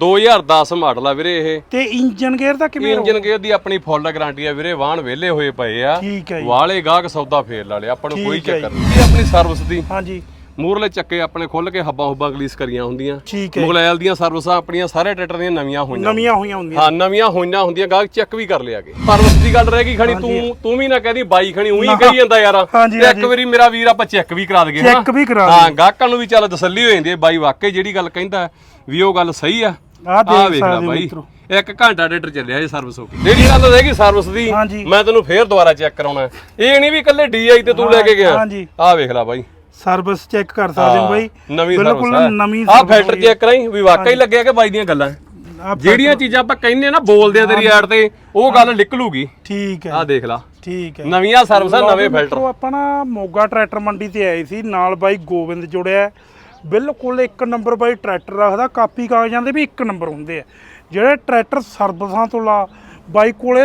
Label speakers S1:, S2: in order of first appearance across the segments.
S1: 2010 model ਆ ਵੀਰੇ ਇਹ।
S2: ਤੇ ਇੰਜਨ ਗੇਅਰ ਦਾ ਕਿਵੇਂ
S1: ਇੰਜਨ ਗੇਅਰ ਦੀ ਆਪਣੀ ਫੁੱਲ ਗਾਰੰਟੀ ਆ ਵੀਰੇ ਵਾਹਣ ਵਿਹਲੇ ਹੋਏ ਪਏ ਆ।
S2: ਠੀਕ ਹੈ ਜੀ।
S1: ਵਾਲੇ ਗਾਹਕ ਸੌਦਾ ਫੇਰ ਲਾ ਲਿਆ ਆਪਾਂ ਨੂੰ ਕੋਈ
S2: ਹੈ
S1: ਚੱਕਰ ਨਹੀਂ। ਇਹ ਆਪਣੀ ਸਰਵਿਸ ਦੀ
S2: ਹਾਂਜੀ।
S1: ਮੂਰਲੇ ਚੱਕੇ ਆਪਣੇ ਖੁੱਲ ਕੇ ਹੱਬਾਂ ਹੁੱਬਾਂ ਗਲੀਸ ਕਰੀਆਂ ਹੁੰਦੀਆਂ।
S2: ਠੀਕ ਹੈ।
S1: ਮੁਗਲੈਲ ਦੀਆਂ ਸਰਵਿਸਾਂ ਆਪਣੀਆਂ ਸਾਰੇ ਟਰੈਕਟਰ ਦੀਆਂ ਨਵੀਆਂ ਹੋਈਆਂ
S2: ਨਵੀਆਂ ਹੋਈਆਂ ਹੁੰਦੀਆਂ।
S1: ਹਾਂ ਨਵੀਆਂ ਹੋਈਆਂ ਹੁੰਦੀਆਂ ਗਾਹਕ ਚੈੱਕ ਵੀ ਕਰ ਲਿਆ ਕੇ ਸਰਵਿਸ ਦੀ ਗੱਲ ਰਹਿ ਗਈ ਖਣੀ ਤੂੰ ਤੂੰ ਵੀ ਨਾ ਕਹਦੀ ਬਾਈ ਖਣੀ ਉਹੀ ਕਹੀ ਜਾਂਦਾ ਯਾਰ। ਇੱਕ ਵਾਰੀ ਮੇਰਾ ਵੀਰ ਆਪਾਂ ਚੈੱਕ ਵੀ ਕਰਾ ਦਈਏ
S2: ਚੈੱਕ ਵੀ ਕਰਾ
S1: ਹਾਂ ਗਾਹਕਾਂ ਨੂੰ ਵੀ ਚੱਲ ਤਸੱਲੀ ਹੋ ਜਾਂਦੀ ਹੈ ਬਾਈ ਵਾਕਈ ਜਿਹੜੀ ਗੱਲ ਕਹਿੰਦਾ ਵੀ ਉਹ ਗੱਲ ਸਹੀ ਆ।
S2: ਆਹ
S1: ਆਹ
S2: ਦੇਖ
S1: ਵੇਖ ਲੈ
S2: ਸਕਦੇ ਹੋ
S1: ਬਾਈ।
S2: ਮਿੱਤਰੋ।
S1: ਇੱਕ ਘੰਟਾ ਡੇਟਰ ਚੱਲਿਆ ਇਹ ਸਰਵਿਸ ਹੋ ਗਈ ਜਿਹੜੀ ਗੱਲ ਰਹੇਗੀ ਸਰਵਿਸ ਦੀ
S2: ਹਾਂਜੀ।
S1: ਮੈਂ ਤੈਨੂੰ ਫੇਰ ਦੁਬਾਰਾ ਚੈੱਕ ਕਰਾਉਣਾ ਹੈ। ਇਹ ਨਹੀਂ ਵੀ ਇਕੱਲੇ ਡੀਆਈ ਤੇ ਤੂੰ ਲੈ ਕੇ ਗਿਆ।
S2: ਹਾਂਜੀ।
S1: ਆਹ ਵੇਖ ਲੈ ਬਾਈ।
S2: ਸਰਵਿਸ ਚੈੱਕ ਕਰ ਸਕਦੇ ਹੋ ਬਾਈ।
S1: ਨਵੀਂ
S2: ਬਿਲਕੁਲ
S1: ਸਰਵਿਸ
S2: ਨਵੀਂ
S1: ਆਹ
S2: service
S1: ਫਿਲਟਰ। ਚੈੱਕ ਕਰਾਈ ਵੀ ਵਾਕਈ ਲੱਗਿਆ ਕਿ ਬਾਈ ਦੀਆਂ ਗੱਲਾਂ ਜਿਹੜੀਆਂ ਚੀਜ਼ਾਂ ਆਪਾਂ ਕਹਿੰਦੇ ਆ ਨਾ ਬੋਲਦੇ ਆ ਤੇਰੀ ਐਡ ਤੇ ਉਹ ਗੱਲ ਨਿਕਲੂਗੀ।
S2: ਠੀਕ ਹੈ।
S1: ਆਹ ਦੇਖ ਲੈ।
S2: ਠੀਕ ਹੈ।
S1: ਨਵੀਆਂ ਸਰਵਿਸਾਂ ਨਵੇਂ ਫਿਲਟਰ
S2: ਮਿੱਤਰੋ ਆਪਾਂ ਨਾ ਮੋਗਾ ਟਰੈਕਟਰ ਮੰਡੀ ਤੇ ਆਏ ਸੀ। ਨਾਲ ਬਾਈ ਗੋਬਿੰਦ ਜੁੜਿਆ ਹੈ। ਬਿਲਕੁਲ ਇੱਕ ਨੰਬਰ ਬਾਈ ਟਰੈਕਟਰ ਰੱਖਦਾ ਕਾਪੀ ਕਾਗਜ਼ਾਂ ਦੇ ਵੀ ਇੱਕ ਨੰਬਰ ਹੁੰਦੇ ਆ। ਜਿਹੜੇ ਟਰੈਕਟਰ ਸਰਵਿਸਾਂ ਤੋਂ ਲਾ ਬਾਈ ਕੋਲੇ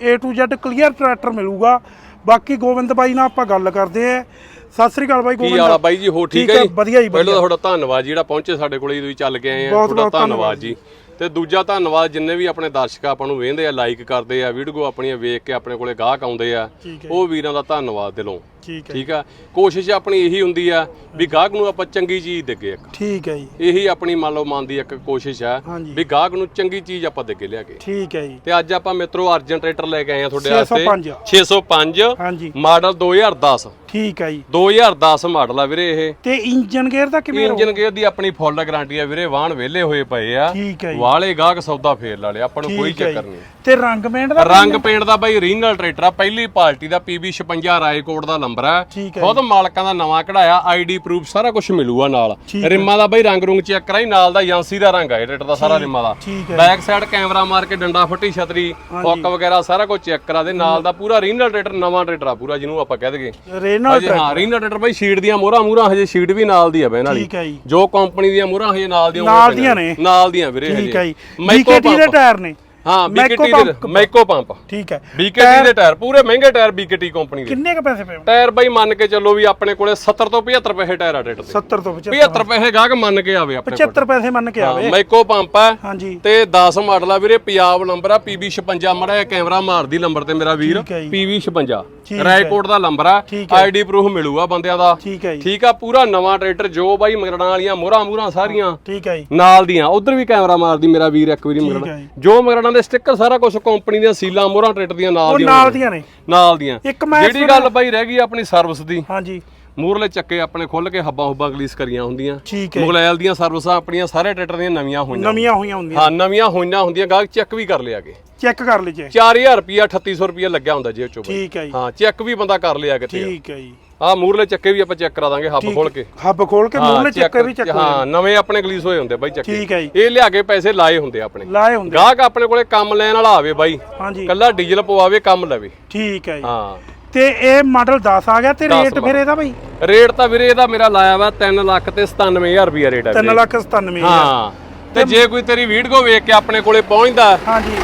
S2: A to Z clear tractor ਮਿਲੂਗਾ। ਬਾਕੀ ਗੋਬਿੰਦ ਬਾਈ ਨਾਲ ਆਪਾਂ ਗੱਲ ਕਰਦੇ ਆ। ਸਤਿ ਸ੍ਰੀ ਅਕਾਲ ਬਾਈ
S1: ਕੀ
S2: ਗੋਬਿੰਦ।
S1: ਬਾਈ ਜੀ? ਹੋ ਠੀਕ ਹੈ
S2: ਵਧੀਆ ਜੀ,
S1: ਪਹਿਲਾਂ ਤੁਹਾਡਾ ਧੰਨਵਾਦ ਜਿਹੜਾ ਪਹੁੰਚੇ ਸਾਡੇ ਕੋਲੇ ਤੁਸੀਂ ਚੱਲ ਕੇ ਆਏ ਆ।
S2: ਬਹੁਤ-
S1: ਤੁਹਾਡਾ
S2: ਬਹੁਤ
S1: ਧੰਨਵਾਦ ਜੀ। ਤੇ ਦੂਜਾ ਧੰਨਵਾਦ ਜਿੰਨੇ ਵੀ ਆਪਣੇ ਦਰਸ਼ਕ ਆਪਾਂ ਨੂੰ ਵੇਖਦੇ ਆ ਲਾਈਕ ਕਰਦੇ ਆ ਵੀਡੀਓ ਆਪਣੀਆਂ ਵੇਖ ਕੇ ਆਪਣੇ ਕੋਲੇ ਗਾਹਕ ਆਉਂਦੇ ਆ ਉਹ ਵੀਰਾਂ ਦਾ ਧੰਨਵਾਦ ਦਿਲੋਂ।
S2: ਠੀਕ ਹੈ
S1: ਠੀਕ ਆ? ਕੋਸ਼ਿਸ਼ ਆਪਣੀ ਇਹੀ ਹੁੰਦੀ ਆ ਵੀ ਗਾਹਕ ਨੂੰ ਆਪਾਂ ਚੰਗੀ ਚੀਜ਼ ਦੇਗੇ ਇੱਕ।
S2: ਠੀਕ ਹੈ ਜੀ।
S1: ਇਹੀ ਆਪਣੀ ਮੰਨ ਲਓ ਮਨ ਦੀ ਇੱਕ ਕੋਸ਼ਿਸ਼ ਆ
S2: ਹਾਂਜੀ।
S1: ਵੀ ਗਾਹਕ ਨੂੰ ਚੰਗੀ ਚੀਜ਼ ਆਪਾਂ ਦੇਗੇ ਲਿਆ ਕੇ
S2: ਠੀਕ ਹੈ ਜੀ।
S1: ਤੇ ਅੱਜ ਆਪਾਂ ਮਿੱਤਰੋ ਅਰਜਨ ਟਰੈਕਟਰ ਲੈ ਕੇ ਆਏ ਆ ਤੁਹਾਡੇ ਵਾਸਤੇ।
S2: 605
S1: 605
S2: ਹਾਂਜੀ।
S1: ਮਾਡਲ 2010
S2: ਠੀਕ ਹੈ ਜੀ।
S1: 2010 ਮਾਡਲ ਆ ਵੀਰੇ ਇਹ।
S2: ਤੇ ਇੰਜਨ ਗੇਅਰ ਦਾ ਕਿਵੇਂ
S1: ਇੰਜਨ ਗੇਅਰ ਦੀ ਆਪਣੀ ਫੁੱਲ ਗਾਰੰਟੀ ਆ ਵੀਰੇ ਵਾਹਣ ਵਿਹਲੇ ਹੋਏ ਪਏ ਆ।
S2: ਠੀਕ ਹੈ ਜੀ।
S1: ਵਾਲੇ ਗਾਹਕ ਸੌਦਾ ਫੇਰ ਲਾ ਲਿਆ ਆਪਾਂ ਨੂੰ ਕੋਈ
S2: ਠੀਕ ਹੈ
S1: ਚੱਕਰ
S2: ਜੀ।
S1: ਨਹੀਂ।
S2: ਤੇ ਰੰਗ ਪੇਂਟ ਦਾ
S1: ਰੰਗ ਪੇਂਟ ਦਾ ਬਾਈ ਰੀਨਲ ਟਰੈਕਟਰ ਆ ਪਹਿਲੀ ਪਾਰਟੀ ਦਾ PB 56 ਰਾਏਕੋਟ ਦਾ ਨੰਬਰ
S2: ਹੈ।
S1: ਖੁਦ ਮਾਲਕਾਂ ਦਾ ਨਵਾਂ ਕਢਾਇਆ ਆਈਡੀ ਪ੍ਰੂਫ ਸਾਰਾ ਕੁਝ ਮਿਲੂਗਾ ਨਾਲ। ਰਿਮਾਂ ਦਾ ਬਾਈ ਰੰਗ ਰੁੰਗ ਚੈੱਕ ਕਰਾਈ ਨਾਲ ਦਾ ਏਜੰਸੀ ਦਾ ਰੰਗ ਆ ਇਹ ਟਰੈਕਟਰ ਦਾ ਸਾਰਾ ਰਿਮਾਂ ਦਾ।
S2: ਹੈ
S1: ਬੈਕ ਸਾਈਡ ਕੈਮਰਾ ਮਾਰ ਕੇ ਡੰਡਾ ਫੱਟੀ ਛਤਰੀ ਹੁੱਕ ਵਗੈਰਾ ਸਾਰਾ ਕੁਝ ਚੈੱਕ ਕਰਾ ਦੇ ਨਾਲ ਦਾ ਪੂਰਾ ਰੀਨਲ ਟਰੈਕਟਰ ਨਵਾਂ ਟਰੈਕਟਰ ਆ ਪੂਰਾ ਜਿਹਨੂੰ ਆਪਾਂ ਕਹਿ ਦਈਏ।
S2: ਰੇਨਲ
S1: ਹਜੇ ਹਾਂ ਰੀਨਲ ਟਰੈਕਟਰ ਬਾਈ ਸ਼ੀਟ ਦੀਆਂ ਮੋਹਰਾਂ ਮੂਹਰਾਂ ਹਜੇ ਸ਼ੀਟ ਵੀ ਨਾਲ ਦੀ ਆ ਬੈਨ ਵਾਲੀ
S2: ਹੈ ਜੀ।
S1: ਕੰਪਨੀ ਦੀਆਂ ਮੋਹਰਾਂ ਹਜੇ ਨਾਲ ਦੀਆਂ
S2: ਨਾਲ ਦੀਆਂ ਨੇ।
S1: ਨਾਲ ਦੀਆਂ ਵੀਰੇ
S2: ਠੀਕ ਹੈ ਜੀ। BKT ਦੇ ਟਾਇਰ ਨੇ।
S1: ਹਾਂ
S2: ਮੈਕੋ
S1: BKT ਦੇ
S2: ਪੰਪ।
S1: ਮੈਕੋ ਪੰਪ
S2: ਠੀਕ ਹੈ।
S1: BKT ਦੇ ਟਾਇਰ ਪੂਰੇ ਮਹਿੰਗੇ ਟਾਇਰ BKT ਕੰਪਨੀ ਦੇ।
S2: ਕਿੰਨੇ ਕ ਪੈਸੇ ਪਏ
S1: ਟਾਇਰ ਬਾਈ ਮੰਨ ਕੇ ਚੱਲੋ ਵੀ ਆਪਣੇ ਕੋਲੇ 70 ਤੋਂ 75 ਪੈਸੇ ਟਾਇਰ ਆ ਟਰੈਕਟਰ ਦੇ।
S2: 70 ਤੋਂ 75
S1: 75 ਪੈਸੇ ਗਾਹਕ ਮੰਨ ਕੇ ਆਵੇ ਆਪਣੇ ਕੋਲ।
S2: 75 ਪੈਸੇ ਮੰਨ ਕੇ ਆਵੇ।
S1: ਮੈਕੋ ਪੰਪ ਹੈ
S2: ਹਾਂਜੀ।
S1: ਤੇ 10 ਮਾਡਲ ਆ ਵੀਰੇ ਪੰਜਾਬ ਨੰਬਰ ਆ PB 56 ਮੜਾ ਕੈਮਰਾ ਮਾਰਦੀ ਨੰਬਰ ਤੇ ਮੇਰਾ ਵੀਰ।
S2: ਠੀਕ ਹੈ ਜੀ।
S1: PB 56
S2: ਠੀਕ
S1: ਰਾਏਕੋਟ ਦਾ ਨੰਬਰ ਆ।
S2: ਠੀਕ ਹੈ।
S1: ਆਈਡੀ ਪ੍ਰੂਫ ਮਿਲੂਗਾ ਬੰਦਿਆਂ ਦਾ।
S2: ਠੀਕ ਹੈ ਜੀ।
S1: ਠੀਕ ਆ ਪੂਰਾ ਨਵਾਂ ਟਰੈਕਟਰ ਜੋ ਬਾਈ ਮਗਰਣਾ ਵਾਲੀਆਂ ਮੋਹਰਾਂ ਮੂਹਰਾਂ ਸਾਰੀਆਂ।
S2: ਠੀਕ ਹੈ ਜੀ।
S1: ਨਾਲ ਦੀਆਂ। ਉਧਰ ਵੀ ਕੈਮਰਾ ਮਾਰਦੀ ਮੇਰਾ ਵੀਰ ਇੱਕ ਵਾਰੀ ਮਗਰਣਾ
S2: ਹੈ ਜੀ।
S1: ਜੋ ਮਗਰਣਾ ਦੇ ਸਟicker ਸਾਰਾ ਕੁਝ ਕੰਪਨੀ ਦੀਆਂ ਸੀਲਾਂ ਮੋਹਰਾਂ ਟਰੈਕਟਰ ਦੀਆਂ ਨਾਲ
S2: ਉਹ
S1: ਦੀਆਂ
S2: ਨਾਲ ਦੀਆਂ ਨੇ।
S1: ਨਾਲ ਦੀਆਂ।
S2: ਇੱਕ ਮੈਂ
S1: ਜਿਹੜੀ ਗੱਲ ਬਾਈ ਰਹਿ ਗਈ ਆਪਣੀ ਸਰਵਿਸ ਦੀ।
S2: ਹਾਂਜੀ।
S1: ਮੂਰਲੇ ਚੱਕੇ ਆਪਣੇ ਖੁੱਲ ਕੇ ਹੱਬਾਂ ਹੁੱਬਾਂ ਗਲੀਸ ਕਰੀਆਂ ਹੁੰਦੀਆਂ।
S2: ਠੀਕ ਹੈ।
S1: ਮੁਗਲੈਲ ਦੀਆਂ ਸਰਵਿਸਾਂ ਆਪਣੀਆਂ ਸਾਰੇ ਟਰੈਕਟਰ ਦੀਆਂ ਨਵੀਆਂ ਹੋਈਆਂ।
S2: ਨਵੀਆਂ ਹੋਈਆਂ ਹੁੰਦੀਆਂ।
S1: ਹਾਂ ਨਵੀਆਂ ਹੋਈਆਂ ਹੁੰਦੀਆਂ ਗਾਹਕ ਚੈੱਕ ਵੀ ਕਰ ਲਿਆ ਕੇ।
S2: ਚੈੱਕ ਕਰ ਚੈੱਕ
S1: 4000 ਰੁਪਿਆ 3800 ਰੁਪਿਆ ਲੱਗਿਆ ਹੁੰਦਾ ਜੇਬ ਚੋਂ।
S2: ਠੀਕ ਹੈ ਜੀ।
S1: ਹਾਂ ਚੈੱਕ ਵੀ ਬੰਦਾ ਕਰ ਲਿਆ ਕਿਤੇ।
S2: ਠੀਕ ਹੈ ਜੀ।
S1: ਆ ਮੂਰਲੇ ਚੱਕੇ ਵੀ ਆਪਾਂ ਚੈੱਕ ਕਰਾ ਦਾਂਗੇ ਹੱਬ ਖੋਲ ਕੇ।
S2: ਹੱਬ ਖੋਲ ਕੇ
S1: check-
S2: ਚੱਕੇ ਵੀ ਚੱਕ
S1: ਹਾਂ ਨਵੇਂ ਆਪਣੇ ਗਲੀਸ ਹੋਏ ਹੁੰਦੇ ਬਾਈ ਚੱਕੇ।
S2: ਠੀਕ ਹੈ ਜੀ।
S1: ਇਹ ਲਿਆ ਕੇ ਪੈਸੇ ਲਾਏ ਹੁੰਦੇ ਆਪਣੇ।
S2: ਲਾਏ ਹੁੰਦੇ
S1: ਗਾਹਕ ਆਪਣੇ ਕੋਲੇ ਕੰਮ ਲੈਣ ਵਾਲਾ ਆਵੇ ਬਾਈ।
S2: ਹਾਂਜੀ।
S1: ਕੱਲਾ ਡੀਜ਼ਲ ਪਵਾਵੇ ਕੰਮ ਲਵੇ।
S2: ਠੀਕ ਹੈ ਜੀ।
S1: ਹਾਂ।
S2: ਤੇ ਇਹ ਮਾਡਲ 10 ਆ ਗਿਆ ਤੇ ਰੇਟ ਫਿਰ ਇਹਦਾ ਭਾਈ
S1: ਰੇਟ ਤਾਂ ਵੀਰੇ ਇਹਦਾ ਮੇਰਾ ਲਾਇਆ ਵਾ 3 ਲੱਖ ਤੇ 97000 ਰੁਪਿਆ ਰੇਟ ਹੈ
S2: 3 ਲੱਖ 97
S1: ਹਾਂ। ਤੇ ਜੇ ਕੋਈ ਤੇਰੀ ਵੀਡੀਓ ਵੇਖ ਕੇ ਆਪਣੇ ਕੋਲੇ ਪਹੁੰਚਦਾ
S2: ਹਾਂਜੀ।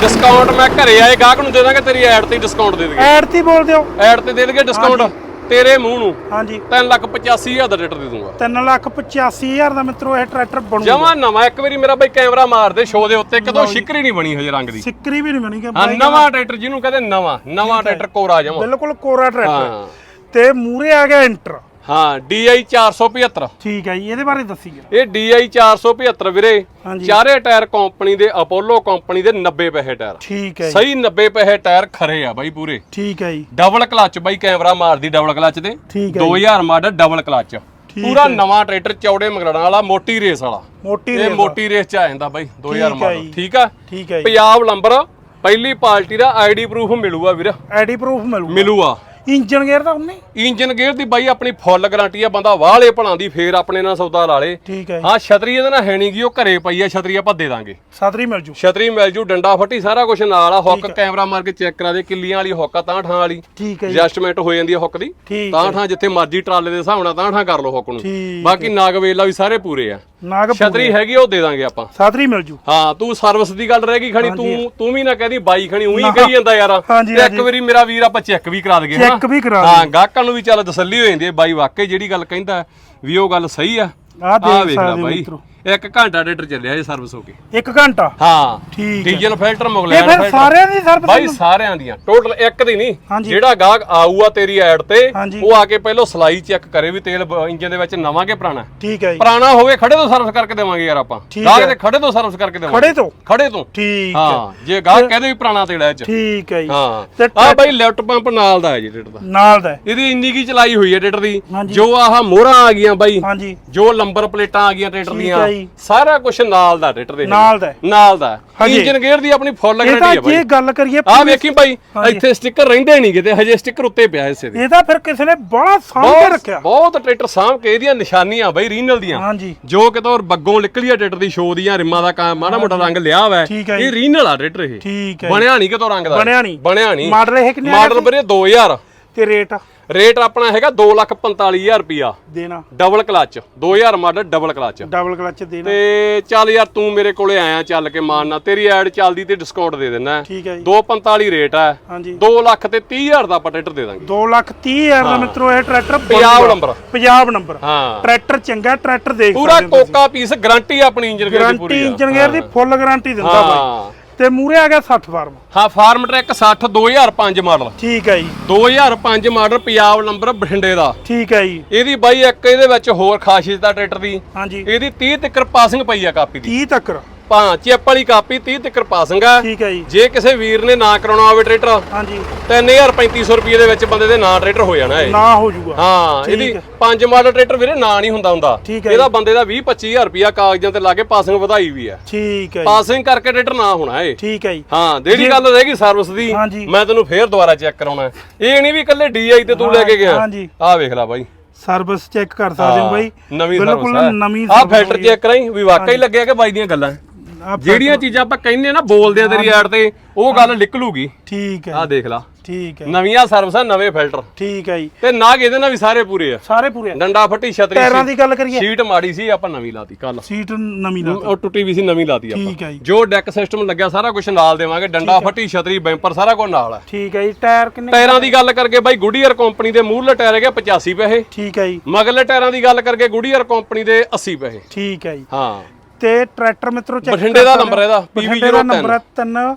S1: ਡਿਸਕਾਊਂਟ ਮੈਂ ਘਰੇ ਆਏ ਗਾਹਕ ਨੂੰ ਦੇ ਦਾਂਗੇ ਤੇਰੀ ਐਡ ਤੇ ਡਿਸਕਾਊਂਟ ਦੇ ਦੇਗੇ
S2: ਐਡ ਤੇ ਹੀ ਬੋਲ ਦਿਓ।
S1: ਐਡ ਤੇ ਦੇ ਦੇਗੇ ਡਿਸਕਾਊਂਟ ਤੇਰੇ ਮੂੰਹ ਨੂੰ।
S2: ਹਾਂਜੀ।
S1: 3 ਲੱਖ 85000 ਦਾ ਰੇਟ ਦੇ ਦੂੰਗਾ।
S2: 3 ਲੱਖ 85000 ਦਾ ਮਿੱਤਰੋ ਇਹ ਟਰੈਕਟਰ ਬਣੂਗਾ।
S1: ਜਮਾ ਨਵਾਂ ਇੱਕ ਵਾਰੀ ਮੇਰਾ ਬਈ ਕੈਮਰਾ ਮਾਰ ਦੇ ਸ਼ੋਅ ਦੇ ਉੱਤੇ ਕਦੋਂ ਸ਼ਿਕਰੀ ਨਹੀਂ ਬਣੀ ਹਜੇ ਰੰਗ ਦੀ।
S2: ਸਿੱਕਰੀ ਵੀ ਨਹੀਂ ਬਣੀ ਕਿ
S1: ਹਾਂ ਨਵਾਂ ਟਰੈਕਟਰ ਜਿਹਨੂੰ ਕਹਿੰਦੇ ਨਵਾਂ ਨਵਾਂ ਟਰੈਕਟਰ ਕੋਰਾ ਜਮਾ।
S2: ਬਿਲਕੁਲ ਕੋਰਾ ਟਰੈਕਟਰ। ਤੇ ਮੂਰੇ ਆ ਗਿਆ ਇੰਟਰ
S1: ਹਾਂ DI 475
S2: ਠੀਕ ਹੈ ਜੀ ਇਹਦੇ ਬਾਰੇ ਦੱਸੀਏ
S1: ਇਹ DI 475 ਵੀਰੇ
S2: ਹਾਂਜੀ।
S1: ਚਾਰੇ ਟਾਇਰ ਕੰਪਨੀ ਦੇ ਅਪੋਲੋ ਕੰਪਨੀ ਦੇ 90 ਪੈਸੇ ਟਾਇਰ।
S2: ਠੀਕ ਹੈ ਜੀ।
S1: ਸਹੀ 90 ਪੈਸੇ ਟਾਇਰ ਖਰੇ ਆ ਬਾਈ ਪੂਰੇ।
S2: ਠੀਕ ਹੈ ਜੀ।
S1: ਡਬਲ ਕਲਚ ਬਾਈ ਕੈਮਰਾ ਮਾਰਦੀ ਡਬਲ ਕਲਚ ਤੇ।
S2: ਠੀਕ ਹੈ
S1: 2000 ਮਾਡਲ ਡਬਲ ਕਲਚ ਪੂਰਾ ਨਵਾਂ ਟਰੈਕਟਰ ਚੌੜੇ ਮਗੜਾਂ ਵਾਲਾ ਮੋਟੀ ਰੇਸ ਵਾਲਾ।
S2: ਮੋਟੀ
S1: ਇਹ
S2: ਰੇਸ
S1: ਮੋਟੀ ਰੇਸ ਚ ਆ ਜਾਂਦਾ ਬਾਈ 2000
S2: ਹੈ
S1: ਮਾਡਲ।
S2: ਜੀ।
S1: ਠੀਕ ਆ?
S2: ਠੀਕ ਹੈ ਜੀ।
S1: ਪੰਜਾਬ ਨੰਬਰ ਪਹਿਲੀ ਪਾਰਟੀ ਦਾ ਆਈਡੀ ਪ੍ਰੂਫ ਮਿਲੂਗਾ ਵੀਰ।
S2: ਆਈਡੀ ਪ੍ਰੂਫ ਮਿਲੂਗਾ।
S1: ਮਿਲੂਗਾ।
S2: ਇੰਜਨ ਗੇਅਰ ਦਾ ਉਹਨੇ
S1: ਇੰਜਨ ਗੇਅਰ ਦੀ ਬਾਈ ਆਪਣੀ ਫੁੱਲ ਗਾਰੰਟੀ ਆ ਬੰਦਾ ਵਾਹਲੇ ਭਲਾਂਦੀ ਫੇਰ ਆਪਣੇ ਨਾਲ ਸੌਦਾ ਲਾ ਲੇ।
S2: ਠੀਕ ਹੈ
S1: ਹਾਂ ਛਤਰੀ ਇਹਦੇ ਨਾਲ ਹੈ ਨੀ ਗੀ ਉਹ ਘਰੇ ਪਈ ਆ ਛਤਰੀ ਆਪਾਂ ਦੇ ਦਾਂਗੇ।
S2: ਸਤਰੀ ਮਿਲ ਜੂ।
S1: ਛਤਰੀ ਮਿਲ ਜੂ ਡੰਡਾ ਫੱਟੀ ਸਾਰਾ ਕੁਝ ਨਾਲ ਆ ਹੁੱਕ ਕੈਮਰਾ ਮਾਰ ਕੇ ਚੈੱਕ ਕਰਾ ਦੇ ਕਿੱਲੀਆਂ ਵਾਲੀ ਹੁੱਕ ਆ ਤਾਂ ਠਾਂ ਵਾਲੀ।
S2: ਠੀਕ ਹੈ ਜੀ।
S1: ਐਡਜਸਟਮੈਂਟ ਹੋ ਜਾਂਦੀ ਆ ਹੁੱਕ ਦੀ।
S2: ਠੀਕ
S1: ਤਾਂ ਠਾਂ ਜਿੱਥੇ ਮਰਜ਼ੀ ਟਰਾਲੇ ਦੇ ਹਿਸਾਬ ਨਾਲ ਤਾਂ ਠਾਂ ਕਰ ਲਓ ਹੁੱਕ ਨੂੰ।
S2: ਠੀਕ
S1: ਬਾਕੀ ਨਾਗ ਵੇਲਾ ਵੀ ਸਾਰੇ ਪੂਰੇ ਆ।
S2: ਨਾਗ
S1: ਛਤਰੀ ਹੈਗੀ ਉਹ ਦੇ ਦਾਂਗੇ ਆਪਾਂ।
S2: ਸਤਰੀ ਮਿਲ ਜੂ।
S1: ਹਾਂ ਤੂੰ ਸਰਵਿਸ ਦੀ ਗੱਲ ਰਹਿ ਗਈ ਖਣੀ ਤੂੰ ਤੂੰ ਵੀ ਨਾ ਕਹਦੀ ਬਾਈ ਖਣੀ ਉਹੀ ਕਹੀ ਜਾਂਦਾ ਯਾਰ। ਇੱਕ ਵਾਰੀ ਮੇਰਾ ਵੀਰ ਆਪਾਂ ਚੈੱਕ ਵੀ ਕਰਾ ਦਈਏ
S2: ਚੈੱਕ ਵੀ ਕਰਾ
S1: ਹਾਂ ਗਾਹਕਾਂ ਨੂੰ ਵੀ ਚੱਲ ਤਸੱਲੀ ਹੋ ਜਾਂਦੀ ਹੈ। ਬਾਈ ਵਾਕਈ ਜਿਹੜੀ ਗੱਲ ਕਹਿੰਦਾ ਵੀ ਉਹ ਗੱਲ ਸਹੀ ਆ।
S2: ਆਹ ਦੇਖ
S1: ਲੈ ਬਾਈ। ਇੱਕ ਘੰਟਾ ਟਰੈਕਟਰ ਚੱਲਿਆ ਜੀ ਸਰਵਿਸ ਹੋ ਕੇ।
S2: 1 ਘੰਟਾ?
S1: ਹਾਂ।
S2: ਠੀਕ ਹੈ।
S1: ਡੀਜ਼ਲ ਫਿਲਟਰ
S2: ਇਹ
S1: ਮੁਗਲੈਂਡ
S2: ਫਿਰ ਸਾਰਿਆਂ ਦੀ ਸਰਵਿਸ
S1: ਬਾਈ ਸਾਰਿਆਂ ਦੀਆਂ। ਟੋਟਲ ਇੱਕ ਦੀ ਨਹੀਂ।
S2: ਹਾਂਜੀ।
S1: ਜਿਹੜਾ ਗਾਹਕ ਆਊਗਾ ਤੇਰੀ ਐਡ ਤੇ
S2: ਹਾਂਜੀ।
S1: ਉਹ ਆ ਕੇ ਪਹਿਲਾਂ ਸਲਾਈ ਚੈੱਕ ਕਰੇ ਵੀ ਤੇਲ ਇੰਜਨ ਦੇ ਵਿੱਚ ਨਵਾਂ ਕਿ ਪੁਰਾਣਾ।
S2: ਠੀਕ ਹੈ ਜੀ।
S1: ਪੁਰਾਣਾ ਹੋਵੇ ਖੜੇ ਤੋਂ ਸਰਵਿਸ ਕਰਕੇ ਦੇਵਾਂਗੇ ਯਾਰ ਆਪਾਂ।
S2: ਠੀਕ
S1: ਗਾਹਕ
S2: ਹੈ।
S1: ਦੇ ਖੜੇ ਤੋਂ ਸਰਵਿਸ ਕਰਕੇ ਦੇਵਾਂਗੇ।
S2: ਖੜੇ ਤੋਂ?
S1: ਖੜੇ ਤੋਂ।
S2: ਠੀਕ ਹੈ।
S1: ਹਾਂ ਜੇ ਗਾਹਕ ਕਹਦੇ ਵੀ ਪੁਰਾਣਾ ਤੇਲ ਹੈ ਇਹ ਚ।
S2: ਠੀਕ ਹੈ ਜੀ।
S1: ਹਾਂ।
S2: ਤੇ
S1: ਆ ਬਾਈ ਲੈਫਟ ਪੰਪ ਨਾਲ ਦਾ ਹੈ ਜੀ ਟਰੈਕਟਰ ਦਾ।
S2: ਨਾਲ ਦਾ ਹੈ।
S1: ਇਹਦੀ ਇੰਨੀ ਕੀ ਚਲਾਈ ਹੋਈ ਹੈ ਟਰੈਕਟਰ ਦੀ।
S2: ਹਾਂਜੀ।
S1: ਜੋ ਆਹ ਮੋਹਰਾਂ ਆ ਗਈਆਂ ਬਾਈ।
S2: ਹਾਂਜੀ।
S1: ਜੋ ਨੰਬਰ ਪਲੇਟਾਂ ਆ ਗਈਆਂ ਟਰੈਕਟਰ
S2: ਠੀਕ
S1: ਦੀਆਂ।
S2: ਹੈ ਜੀ।
S1: ਸਾਰਾ ਕੁਝ ਨਾਲ ਦਾ ਟਰੈਕਟਰ ਦੇ
S2: ਨਾਲ ਦਾ।
S1: ਨਾਲ ਦਾ। ਇੰਜਨ ਗੇਅਰ ਦੀ ਆਪਣੀ ਫੁੱਲ
S2: ਇਹ
S1: ਗਾਰੰਟੀ ਹੈ ਬਾਈ।
S2: ਜੇ ਗੱਲ ਕਰੀਏ
S1: ਆ ਵੇਖੀ ਬਾਈ
S2: ਹਾਂਜੀ।
S1: ਇੱਥੇ ਸਟicker ਰਹਿੰਦੇ ਨਹੀਂ ਕਿਤੇ ਹਜੇ ਸਟicker ਉੱਤੇ ਪਿਆ ਇਸੇ ਦੇ।
S2: ਇਹ ਤਾਂ ਫਿਰ ਕਿਸੇ ਨੇ ਬੜਾ ਸਾਂਭ ਕੇ ਰੱਖਿਆ।
S1: ਬਹੁਤ ਟਰੈਕਟਰ ਸਾਂਭ ਕੇ ਇਹਦੀਆਂ ਨਿਸ਼ਾਨੀਆਂ ਬਾਈ ਰੀਨਲ ਦੀਆਂ।
S2: ਹਾਂਜੀ।
S1: ਜੋ ਕਿਤੋਂ ਬੱਗੋਂ ਨਿਕਲੀ ਆ ਟਰੈਕਟਰ ਦੀ ਸ਼ੋ ਦੀਆਂ ਰਿਮਾਂ ਦਾ ਕੰਮ ਮਾੜਾ ਮੋਟਾ ਰੰਗ ਲਿਆ ਹੋਇਆ ਇਹ ਰੀਨਲ ਆ ਟਰੈਕਟਰ ਇਹ।
S2: ਠੀਕ ਹੈ
S1: ਬਣਿਆ ਨਹੀਂ ਕਿਤੋਂ ਰੰਗ ਦਾ।
S2: ਬਣਿਆ ਨਹੀਂ।
S1: ਬਣਿਆ ਨਹੀਂ।
S2: ਮਾਡਲ ਇਹ ਕਿੰਨੇ
S1: ਮਾਡਲ ਵੀਰੇ 2000
S2: ਤੇ ਰੇਟ
S1: ਰੇਟ ਆਪਣਾ ਹੈਗਾ 245000 ਰੁਪਿਆ
S2: ਦੇਣਾ।
S1: Double clutch 2000 model double clutch
S2: double clutch ਦੇਣਾ।
S1: ਤੇ ਚੱਲ ਯਾਰ ਤੂੰ ਮੇਰੇ ਕੋਲੇ ਆਇਆ ਚੱਲ ਕੇ ਮਾਨਣਾ ਤੇਰੀ ਐਡ ਚੱਲਦੀ ਤੇ ਡਿਸਕਾਊਂਟ ਦੇ ਦੇਣਾ
S2: ਠੀਕ ਹੈ ਜੀ।
S1: 245 ਰੇਟ ਹੈ
S2: ਹਾਂਜੀ।
S1: 2 ਲੱਖ ਤੇ 30000 ਦਾ ਆਪਾਂ ਟਰੈਕਟਰ ਦੇ ਦਾਂਗੇ।
S2: 2 ਲੱਖ 30 ਹਜ਼ਾਰ ਦਾ ਮਿੱਤਰੋ ਇਹ tractor
S1: Punjab. Number.
S2: Punjab number
S1: ਹਾਂ।
S2: ਟਰੈਕਟਰ ਚੰਗਾ ਟਰੈਕਟਰ ਦੇਖ
S1: ਪੂਰਾ। ਕੋਕਾ ਪੀਸ ਗਾਰੰਟੀ ਆਪਣੀ ਇੰਜਨ ਗੇਅਰ ਦੀ
S2: ਗਾਰੰਟੀ
S1: ਪੂਰੀ ਆ।
S2: ਇੰਜਨ ਗੇਅਰ ਦੀ ਫੁੱਲ ਗਾਰੰਟੀ ਦਿੰਦਾ ਬਾਈ।
S1: ਹਾਂ।
S2: ਤੇ ਮੂਰੇ ਆ ਗਿਆ 60 ਫਾਰਮ।
S1: ਹਾਂ ਫਾਰਮ ਟਰੈਕ 60 2005 ਮਾਡਲ।
S2: ਠੀਕ ਹੈ ਜੀ।
S1: 2005 ਮਾਡਲ ਪੰਜਾਬ ਨੰਬਰ ਬਠਿੰਡੇ ਦਾ।
S2: ਠੀਕ ਹੈ ਜੀ।
S1: ਇਹਦੀ ਬਾਈ ਇੱਕ ਇਹਦੇ ਵਿੱਚ ਹੋਰ ਖਾਸੀਅਤ ਆ ਟਰੈਕਟਰ ਦੀ।
S2: ਹਾਂਜੀ।
S1: ਇਹਦੀ 30 ਤੱਕ ਪਾਸਿੰਗ ਪਈ ਆ ਕਾਪੀ ਦੀ।
S2: 30 ਤੱਕ
S1: ਹਾਂ ਚਿੱਪ ਵਾਲੀ ਕਾਪੀ 30 ਤੱਕ ਪਾਸਿੰਗ ਆ
S2: ਠੀਕ ਹੈ ਜੀ।
S1: ਜੇ ਕਿਸੇ ਵੀਰ ਨੇ ਨਾ ਕਰਾਉਣਾ ਹੋਵੇ ਟਰੈਕਟਰ
S2: ਹਾਂਜੀ।
S1: 3000 3500 ਰੁਪਏ ਦੇ ਵਿੱਚ ਬੰਦੇ ਦੇ ਨਾਂ ਟਰੈਕਟਰ ਹੋ ਜਾਣਾ ਇਹ
S2: ਨਾ ਹੋ ਜਾਊਗਾ।
S1: ਹਾਂ ਇਹਦੀ। ਪੰਜ ਮਾਡਲ ਟਰੈਕਟਰ ਵੀਰੇ ਨਾਂ ਨਹੀਂ ਹੁੰਦਾ ਹੁੰਦਾ। ਇਹਦਾ ਬੰਦੇ ਦਾ 20 25000 ਰੁਪਿਆ ਕਾਗਜ਼ਾਂ ਤੇ ਲਾ ਕੇ ਪਾਸਿੰਗ ਵਧਾਈ ਵੀ ਆ
S2: ਠੀਕ ਹੈ
S1: ਪਾਸਿੰਗ ਕਰਕੇ ਟਰੈਕਟਰ ਨਾ ਹੋਣਾ ਇਹ
S2: ਠੀਕ ਹੈ ਜੀ।
S1: ਹਾਂ ਜਿਹੜੀ ਗੱਲ ਰਹੇਗੀ ਸਰਵਿਸ ਦੀ। ਮੈਂ ਤੈਨੂੰ ਫੇਰ ਦੁਬਾਰਾ ਚੈੱਕ ਕਰਾਉਣਾ। ਇਹ ਨਹੀਂ ਵੀ ਇਕੱਲੇ ਡੀਆਈ ਤੇ ਤੂੰ ਲੈ ਕੇ ਗਿਆ।
S2: ਹਾਂਜੀ।
S1: ਆਹ ਵੇਖ ਲੈ ਬਾਈ।
S2: ਸਰਵਿਸ ਚੈੱਕ ਕਰ ਸਕਦੇ ਹੋ ਬਾਈ। ਬਿਲਕੁਲ
S1: ਸਰਵਿਸ
S2: ਨਵੀਂ
S1: ਫਿਲਟਰ
S2: ਹੋਈ ਹੈ।
S1: ਚੈੱਕ ਕਰਾਈ ਵੀ ਵਾਕਈ ਲੱਗਿਆ ਕਿ ਬਾਈ ਦੀਆਂ ਗੱਲਾਂ ਜਿਹੜੀਆਂ ਚੀਜ਼ਾਂ ਆਪਾਂ ਕਹਿੰਦੇ ਆ ਨਾ ਬੋਲਦੇ ਆ ਤੇਰੀ ਐਡ ਤੇ ਉਹ ਗੱਲ ਨਿਕਲੂਗੀ।
S2: ਠੀਕ ਹੈ
S1: ਆਹ ਦੇਖ ਲਾ।
S2: ਠੀਕ ਹੈ।
S1: ਨਵੀਆਂ ਸਰਵਿਸਾਂ ਨਵੇਂ ਫਿਲਟਰ
S2: ਠੀਕ ਹੈ ਜੀ।
S1: ਤੇ ਨਾਗ ਇਹਦੇ ਨਾਲ ਵੀ ਸਾਰੇ ਪੂਰੇ ਆ।
S2: ਸਾਰੇ ਪੂਰੇ ਆ।
S1: ਡੰਡਾ ਫੱਟੀ ਛਤਰੀ
S2: ਟਾਇਰਾਂ ਦੀ ਗੱਲ ਕਰੀਏ।
S1: ਸੀਟ ਮਾੜੀ ਸੀ ਆਪਾਂ ਨਵੀਂ ਲਾਤੀ ਕੱਲ
S2: ਸੀਟ ਨਵੀਂ ਦਾ
S1: ਉਹ ਟੁੱਟੀ ਵੀ ਸੀ ਨਵੀਂ ਲਾਤੀ ਆਪਾਂ।
S2: ਠੀਕ ਹੈ ਜੀ।
S1: ਜੋ ਡੈਕ ਸਿਸਟਮ ਲੱਗਿਆ ਸਾਰਾ ਕੁਝ ਨਾਲ ਦੇਵਾਂਗੇ। ਡੰਡਾ ਫੱਟੀ ਛਤਰੀ ਬੈਂਪਰ ਸਾਰਾ ਕੁਝ ਨਾਲ ਹੈ
S2: ਠੀਕ ਹੈ ਜੀ। ਟਾਇਰ ਕਿੰਨੇ
S1: ਟਾਇਰਾਂ ਦੀ ਗੱਲ ਕਰਕੇ ਬਾਈ ਗੁੱਡੀਅਰ ਕੰਪਨੀ ਦੇ ਮੂਹਰਲੇ ਟਾਇਰ ਹੈਗੇ 85 ਪੈਸੇ।
S2: ਠੀਕ ਹੈ ਜੀ।
S1: ਮਗਰਲੇ ਟਾਇਰਾਂ ਦੀ ਗੱਲ ਕਰਕੇ ਗੁੱਡੀਅਰ ਕੰਪਨੀ ਦੇ 80 ਪੈਸੇ।
S2: ਠੀਕ ਹੈ ਜੀ।
S1: ਹਾਂ।
S2: ਤੇ ਟਰੈਕਟਰ ਮਿੱਤਰੋ ਚੈੱਕ
S1: ਬਠਿੰਡੇ ਦਾ ਨੰਬਰ ਇਹਦਾ
S2: ਬਠਿੰਡੇ ਦਾ ਨੰਬਰ ਹੈ 3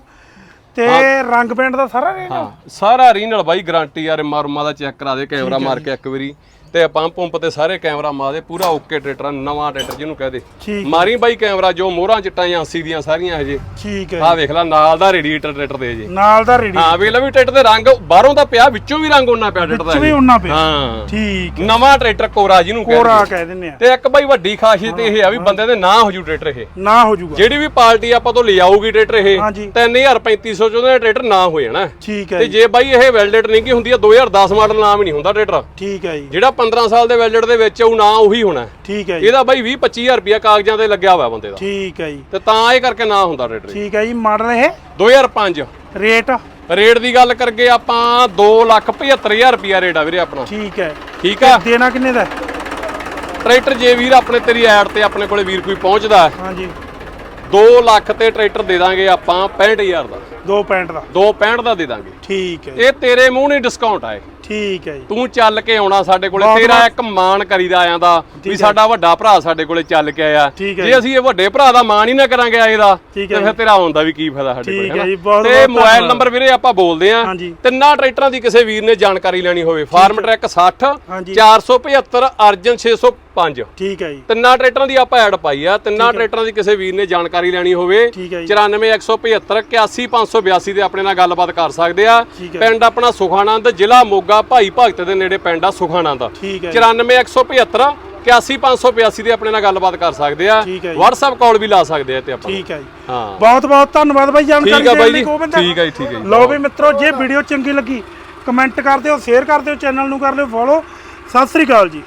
S2: ਤੇ ਰੰਗ ਪੈਂਟ ਦਾ ਸਾਰਾ ਰੇਟ
S1: ਹਾਂ ਸਾਰਾ ਰੀਨਲ ਬਾਈ ਗਾਰੰਟੀ ਯਾਰ ਮਾਰਮਾ ਦਾ ਚੈੱਕ ਕਰਾ ਦੇ ਕੈਮਰਾ ਮਾਰ ਕੇ ਇੱਕ ਵਾਰੀ। ਤੇ ਪੰਪ ਪੰਪ ਤੇ ਸਾਰੇ ਕੈਮਰਾ ਮਾਰ ਦੇ ਪੂਰਾ ਓਕੇ ਟਰੈਕਟਰ ਨਵਾਂ ਟਰੈਕਟਰ ਜਿਹਨੂੰ ਕਹਦੇ ਮਾਰੀ ਬਾਈ ਕੈਮਰਾ ਜੋ ਮੋਹਰਾਂ ਚਿੱਟਾਂ ਜਾਂ 80 ਦੀਆਂ ਸਾਰੀਆਂ ਹਜੇ।
S2: ਠੀਕ ਹੈ
S1: ਆਹ ਵੇਖ ਲੈ ਨਾਲ ਦਾ ਰੇਡੀਏਟਰ ਟਰੈਕਟਰ ਦੇ ਜੇ।
S2: ਨਾਲ ਦਾ ਰੇਡੀ
S1: ਹਾਂ ਵੇਖ ਲੈ ਵੀ ਟਰੈਕਟਰ ਦੇ ਰੰਗ ਬਾਹਰੋਂ ਤਾਂ ਪਿਆ ਵਿੱਚੋਂ ਵੀ ਰੰਗ ਉਹਨਾਂ ਪਿਆ ਟਰੈਕਟਰ
S2: ਚ ਵੀ
S1: ਦਾ
S2: ਉਹਨਾਂ ਪਿਆ।
S1: ਹਾਂ।
S2: ਠੀਕ।
S1: ਨਵਾਂ ਟਰੈਕਟਰ ਕੋਰਾ ਜਿਹਨੂੰ ਕਹਿੰਦੇ
S2: ਕੋਰਾ ਕਹਿ ਦਿੰਨੇ ਆ।
S1: ਤੇ ਇੱਕ ਬਾਈ ਵੱਡੀ ਖਾਸੀਅਤ ਇਹ ਆ ਵੀ ਬੰਦੇ ਦੇ ਨਾਂ ਹੋ ਜੂ ਟਰੈਕਟਰ ਇਹ।
S2: ਨਾ ਹੋ ਜਾਊਗਾ
S1: ਜਿਹੜੀ ਵੀ ਪਾਰਟੀ ਆਪਾਂ ਤੋਂ ਲਿਆਊਗੀ ਟਰੈਕਟਰ ਇਹ
S2: ਹਾਂਜੀ।
S1: 3000 3500 ਚ ਉਹਦਾ ਟਰੈਕਟਰ ਨਾ ਹੋ ਜਾਣਾ।
S2: ਠੀਕ ਹੈ
S1: ਤੇ
S2: ਜੀ।
S1: ਜੇ ਬਾਈ ਇਹ ਵੈਲਿਡੇਟ ਨਹੀਂ ਕੀ ਹੁੰਦੀ ਆ 2010 ਮਾਡਲ ਨਾਮ ਹੀ ਨਹੀਂ ਹੁੰਦਾ ਟਰੈਕਟਰ।
S2: ਠੀਕ ਹੈ ਜੀ।
S1: ਜਿਹੜਾ 15 ਸਾਲ ਦੇ ਵੈਲਿਡ ਦੇ ਵਿੱਚ ਉਹ ਨਾਂ ਉਹੀ ਹੋਣਾ। ਹੈ।
S2: ਠੀਕ ਹੈ ਜੀ।
S1: ਇਹਦਾ ਬਾਈ 20 25000 ਰੁਪਿਆ ਕਾਗਜ਼ਾਂ ਤੇ ਲੱਗਿਆ ਹੋਇਆ ਬੰਦੇ ਦਾ।
S2: ਠੀਕ ਹੈ ਜੀ।
S1: ਤੇ ਤਾਂ ਇਹ ਕਰਕੇ ਨਾਂ ਹੁੰਦਾ ਇਹ।
S2: ਠੀਕ ਹੈ ਜੀ ਮਾਡਲ ਇਹ?
S1: 2005
S2: ਰੇਟ?
S1: ਰੇਟ ਦੀ ਗੱਲ ਕਰਗੇ ਆਪਾਂ 275000 ਰੁਪਿਆ ਰੇਟ ਆ ਵੀਰੇ ਆਪਣਾ।
S2: ਠੀਕ ਹੈ।
S1: ਠੀਕ ਆ?
S2: ਦੇਣਾ ਕਿੰਨੇ ਦਾ? ਹੈ?
S1: ਟਰੈਕਟਰ ਜੇ ਵੀਰ ਆਪਣੇ ਤੇਰੀ ਐਡ ਤੇ ਆਪਣੇ ਕੋਲੇ ਵੀਰ ਕੋਈ ਪਹੁੰਚਦਾ ਹੈ
S2: ਹਾਂਜੀ।
S1: 2 ਲੱਖ ਤੇ ਟਰੈਕਟਰ ਦੇ ਦਾਂਗੇ ਆਪਾਂ 65000 ਦਾ।
S2: 2.65 ਦਾ।
S1: 265 ਦਾ ਦੇ ਦਾਂਗੇ।
S2: ਠੀਕ ਹੈ
S1: ਇਹ ਤੇਰੇ ਮੂੰਹ ਨਹੀਂ ਡਿਸਕਾਊਂਟ ਆਏ
S2: ਠੀਕ ਹੈ ਜੀ।
S1: ਤੂੰ ਚੱਲ ਕੇ ਆਉਣਾ ਸਾਡੇ ਕੋਲੇ
S2: ਬਹੁਤ
S1: ਤੇਰਾ
S2: ਬਹੁਤ-
S1: ਇੱਕ ਮਾਣ ਕਰੀਦਾ ਆਇਆਂ ਦਾ ਵੀ। ਸਾਡਾ ਵੱਡਾ ਭਰਾ ਸਾਡੇ ਕੋਲੇ ਚੱਲ ਕੇ ਆਇਆ।
S2: ਠੀਕ ਹੈ
S1: ਜੇ ਅਸੀਂ ਇਹ ਵੱਡੇ ਭਰਾ ਦਾ ਮਾਣ ਹੀ ਨਾ ਕਰਾਂਗੇ ਆਏ ਦਾ ਤੇ
S2: ਠੀਕ ਹੈ
S1: ਫਿਰ ਤੇਰਾ ਆਉਣ ਦਾ ਵੀ ਕੀ ਫਾਇਦਾ ਸਾਡੇ
S2: ਠੀਕ
S1: ਕੋਲੇ
S2: ਹੈ ਜੀ? ਬਹੁਤ-
S1: ਤੇ
S2: ਬਹੁਤ
S1: ਮੋਬਾਈਲ
S2: ਧੰਨਵਾਦ।
S1: ਨੰਬਰ ਵੀਰੇ ਆਪਾਂ ਬੋਲਦੇ ਆਂ
S2: ਹਾਂਜੀ।
S1: ਤਿੰਨਾਂ ਟਰੈਕਟਰਾਂ ਦੀ ਕਿਸੇ ਵੀਰ ਨੇ ਜਾਣਕਾਰੀ ਲੈਣੀ ਹੋਵੇ। ਫਾਰਮ ਟਰੈਕ 60
S2: ਹਾਂਜੀ।
S1: 475 ਅਰਜਨ 605
S2: ਠੀਕ ਹੈ ਜੀ।
S1: ਤਿੰਨਾਂ ਟਰੈਕਟਰਾਂ ਦੀ ਆਪਾਂ ਐਡ ਪਾਈ ਆ। ਤਿੰਨਾਂ ਟਰੈਕਟਰਾਂ ਦੀ ਕਿਸੇ ਵੀਰ ਨੇ ਜਾਣਕਾਰੀ ਲੈਣੀ ਹੋਵੇ।
S2: ਠੀਕ ਹੈ ਜੀ।
S1: 94175 81582 ਤੇ ਆਪਣੇ ਨਾਲ ਗੱਲਬਾਤ ਕਰ ਸਕਦੇ ਆ।
S2: ਠੀਕ ਹੈ।
S1: ਪਿੰਡ ਆਪਣਾ ਸੁਖਾਨੰਦ ਜ਼ਿਲ੍ਹਾ ਮੋਗਾ ਭਾਈ ਭਗਤ ਦੇ ਨੇੜੇ ਪਿੰਡ ਆ
S2: ਠੀਕ ਹੈ
S1: 94175 81582 ਤੇ ਆਪਣੇ ਨਾਲ ਗੱਲਬਾਤ ਕਰ ਸਕਦੇ ਆ।
S2: ਠੀਕ ਹੈ ਜੀ।
S1: WhatsApp ਕਾਲ ਵੀ ਲਾ ਸਕਦੇ ਆ ਤੇ ਆਪਾਂ
S2: ਠੀਕ ਹੈ ਜੀ।
S1: ਹਾਂ।
S2: ਬਹੁਤ ਬਹੁਤ ਧੰਨਵਾਦ ਬਾਈ ਜਾਣਕਾਰੀ
S1: ਠੀਕ ਆ ਬਾਈ
S2: ਦੇਣ ਲਈ
S1: ਜੀ।
S2: ਗੋਬਿੰਦ।
S1: ਠੀਕ ਹੈ ਜੀ ਠੀਕ ਹੈ ਜੀ।
S2: ਲਓ ਵੀ ਮਿੱਤਰੋ ਜੇ ਵੀਡੀਓ ਚੰਗੀ ਲੱਗੀ ਕਮੈਂਟ ਕਰ ਦਿਓ ਸ਼ੇਅਰ ਕਰ ਦਿਓ ਚੈਨਲ ਨੂੰ ਕਰ ਲਿਓ ਫੋਲੋ। ਸਤਿ ਸ੍ਰੀ ਅਕਾਲ ਜੀ।